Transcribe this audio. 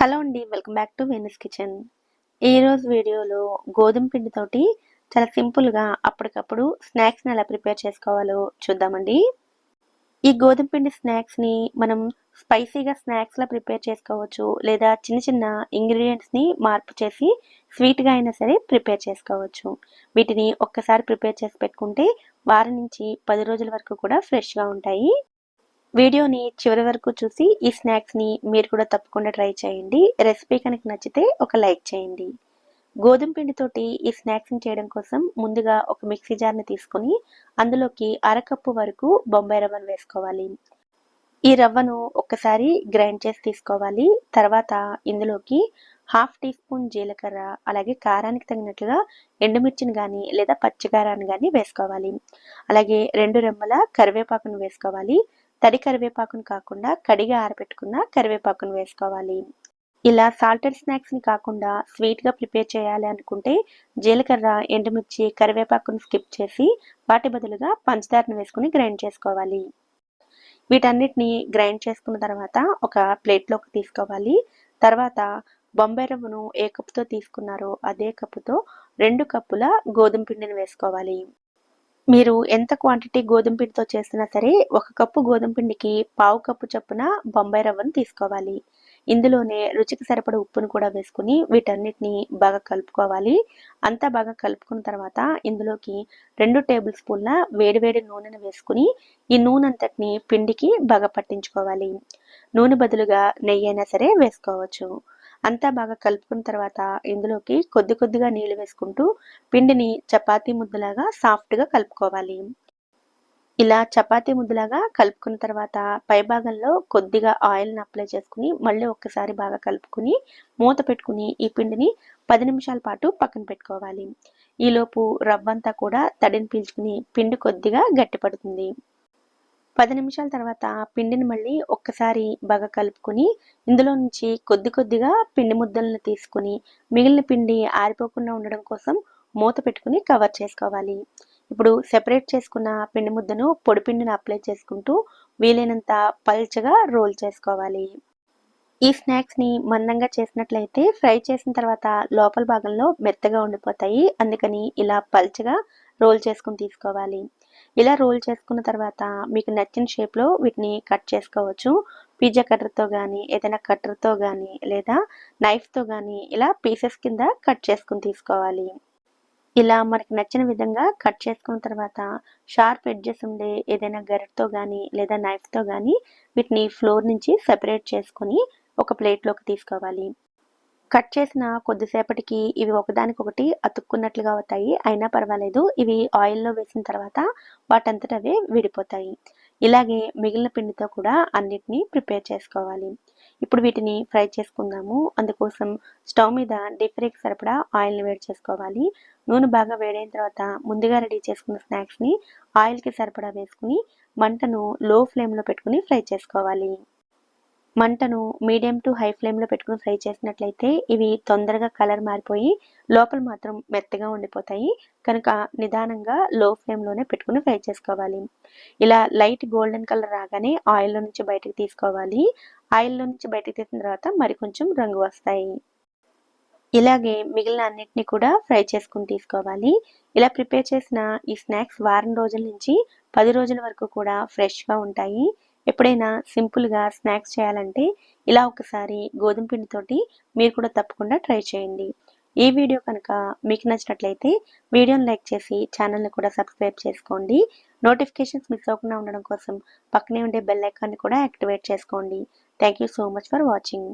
Hello అండి welcome back to Venice kitchen. ఈరోజు వీడియోలో గోధుమ పిండితోటి చాలా సింపుల్గా అప్పటికప్పుడు స్నాక్స్ని ఎలా ప్రిపేర్ చేసుకోవాలో చూద్దామండి. ఈ గోధుమ పిండి స్నాక్స్ని మనం స్పైసీగా స్నాక్స్లా ప్రిపేర్ చేసుకోవచ్చు లేదా చిన్న చిన్న ఇంగ్రీడియంట్స్ని మార్పు చేసి స్వీట్గా అయినా సరే ప్రిపేర్ చేసుకోవచ్చు. వీటిని ఒక్కసారి ప్రిపేర్ చేసి పెట్టుకుంటే వారం నుంచి పది రోజుల వరకు కూడా ఫ్రెష్గా ఉంటాయి. వీడియోని చివరి వరకు చూసి ఈ స్నాక్స్ని మీరు కూడా తప్పకుండా ట్రై చేయండి. రెసిపీ కనుక నచ్చితే ఒక లైక్ చేయండి. గోధుమ పిండితోటి ఈ స్నాక్స్ని చేయడం కోసం ముందుగా ఒక మిక్సీ జార్ని తీసుకొని అందులోకి అరకప్పు వరకు బొంబాయి రవ్వను వేసుకోవాలి. ఈ రవ్వను ఒక్కసారి గ్రైండ్ చేసి తీసుకోవాలి. తర్వాత ఇందులోకి హాఫ్ టీ స్పూన్ జీలకర్ర అలాగే కారానికి తగినట్లుగా ఎండుమిర్చిని కానీ లేదా పచ్చికారాన్ని కానీ వేసుకోవాలి. అలాగే రెండు రెమ్మల కరివేపాకును వేసుకోవాలి. తడి కరివేపాకును కాకుండా కడిగా ఆరబెట్టుకున్న కరివేపాకును వేసుకోవాలి. ఇలా సాల్టెడ్ స్నాక్స్ని కాకుండా స్వీట్గా ప్రిపేర్ చేయాలి అనుకుంటే జీలకర్ర ఎండుమిర్చి కరివేపాకును స్కిప్ చేసి వాటి బదులుగా పంచదారను వేసుకుని గ్రైండ్ చేసుకోవాలి. వీటన్నిటిని గ్రైండ్ చేసుకున్న తర్వాత ఒక ప్లేట్లోకి తీసుకోవాలి. తర్వాత బొంబాయి రవ్వను ఏ కప్పుతో తీసుకున్నారో అదే కప్పుతో రెండు కప్పుల గోధుమ పిండిని వేసుకోవాలి. మీరు ఎంత క్వాంటిటీ గోధుమ పిండితో చేసినా సరే ఒక కప్పు గోధుమ పిండికి పావు కప్పు చొప్పున బొంబాయి రవ్వను తీసుకోవాలి. ఇందులోనే రుచికి సరిపడ ఉప్పును కూడా వేసుకుని వీటన్నిటిని బాగా కలుపుకోవాలి. అంతా బాగా కలుపుకున్న తర్వాత ఇందులోకి రెండు టేబుల్ స్పూన్ల వేడివేడి నూనెను వేసుకుని ఈ నూనె అంతటిని పిండికి బాగా పట్టించుకోవాలి. నూనె బదులుగా నెయ్యి అయినా సరే వేసుకోవచ్చు. అంతా బాగా కలుపుకున్న తర్వాత ఇందులోకి కొద్ది కొద్దిగా నీళ్ళు వేసుకుంటూ పిండిని చపాతీ ముద్దలాగా సాఫ్ట్గా కలుపుకోవాలి. ఇలా చపాతీ ముద్దలాగా కలుపుకున్న తర్వాత పై భాగంలో కొద్దిగా ఆయిల్ని అప్లై చేసుకుని మళ్ళీ ఒక్కసారి బాగా కలుపుకుని మూత పెట్టుకుని ఈ పిండిని పది నిమిషాల పాటు పక్కన పెట్టుకోవాలి. ఈలోపు రవ్వంతా కూడా తడిని పీల్చుకుని పిండి కొద్దిగా గట్టిపడుతుంది. పది నిమిషాల తర్వాత పిండిని మళ్ళీ ఒక్కసారి బాగా కలుపుకొని ఇందులో నుంచి కొద్ది కొద్దిగా పిండి ముద్దలను తీసుకుని మిగిలిన పిండి ఆరిపోకుండా ఉండడం కోసం మూత పెట్టుకుని కవర్ చేసుకోవాలి. ఇప్పుడు సెపరేట్ చేసుకున్న పిండి ముద్దను పొడి పిండిని అప్లై చేసుకుంటూ వీలైనంత పల్చగా రోల్ చేసుకోవాలి. ఈ స్నాక్స్ని మందంగా చేసినట్లయితే ఫ్రై చేసిన తర్వాత లోపల భాగంలో మెత్తగా ఉండిపోతాయి. అందుకని ఇలా పల్చగా రోల్ చేసుకుని తీసుకోవాలి. ఇలా రోల్ చేసుకున్న తర్వాత మీకు నచ్చిన షేప్లో వీటిని కట్ చేసుకోవచ్చు. పిజ్జా కట్టర్తో కానీ ఏదైనా కట్టర్తో కానీ లేదా నైఫ్తో కానీ ఇలా పీసెస్ కింద కట్ చేసుకుని తీసుకోవాలి. ఇలా మనకి నచ్చిన విధంగా కట్ చేసుకున్న తర్వాత షార్ప్ ఎడ్జెస్ ఉండే ఏదైనా గరెట్తో కానీ లేదా నైఫ్తో కానీ వీటిని ఫ్లోర్ నుంచి సెపరేట్ చేసుకొని ఒక ప్లేట్లోకి తీసుకోవాలి. కట్ చేసిన కొద్దిసేపటికి ఇవి ఒకదానికొకటి అతుక్కున్నట్లుగా అవుతాయి. అయినా పర్వాలేదు. ఇవి ఆయిల్లో వేసిన తర్వాత వాటంతట అవే విడిపోతాయి. ఇలాగే మిగిలిన పిండితో కూడా అన్నిటినీ ప్రిపేర్ చేసుకోవాలి. ఇప్పుడు వీటిని ఫ్రై చేసుకుందాము. అందుకోసం స్టవ్ మీద డీప్ ఫ్రైకి సరిపడా ఆయిల్ని వేడి చేసుకోవాలి. నూనె బాగా వేడైన తర్వాత ముందుగా రెడీ చేసుకున్న స్నాక్స్ని ఆయిల్కి సరిపడా వేసుకుని మంటను లో ఫ్లేమ్లో పెట్టుకుని ఫ్రై చేసుకోవాలి. మంటను మీడియం టు హై ఫ్లేమ్లో పెట్టుకుని ఫ్రై చేసినట్లయితే ఇవి తొందరగా కలర్ మారిపోయి లోపల మాత్రం మెత్తగా ఉండిపోతాయి. కనుక నిదానంగా లో ఫ్లేమ్లోనే పెట్టుకుని ఫ్రై చేసుకోవాలి. ఇలా లైట్ గోల్డెన్ కలర్ రాగానే ఆయిల్లో నుంచి బయటకు తీసుకోవాలి. ఆయిల్లో నుంచి బయటకు తీసిన తర్వాత మరి కొంచెం రంగు వస్తాయి. ఇలాగే మిగిలిన అన్నిటిని కూడా ఫ్రై చేసుకుని తీసుకోవాలి. ఇలా ప్రిపేర్ చేసిన ఈ స్నాక్స్ వారం రోజుల నుంచి పది రోజుల వరకు కూడా ఫ్రెష్గా ఉంటాయి. ఎప్పుడైనా సింపుల్గా స్నాక్స్ చేయాలంటే ఇలా ఒకసారి గోధుమ పిండితోటి మీరు కూడా తప్పకుండా ట్రై చేయండి. ఈ వీడియో కనుక మీకు నచ్చినట్లయితే వీడియోని లైక్ చేసి ఛానల్ని కూడా సబ్స్క్రైబ్ చేసుకోండి. నోటిఫికేషన్స్ మిస్ అవ్వకుండా ఉండడం కోసం పక్కనే ఉండే బెల్ ఐకాన్ని కూడా యాక్టివేట్ చేసుకోండి. Thank you so much for watching.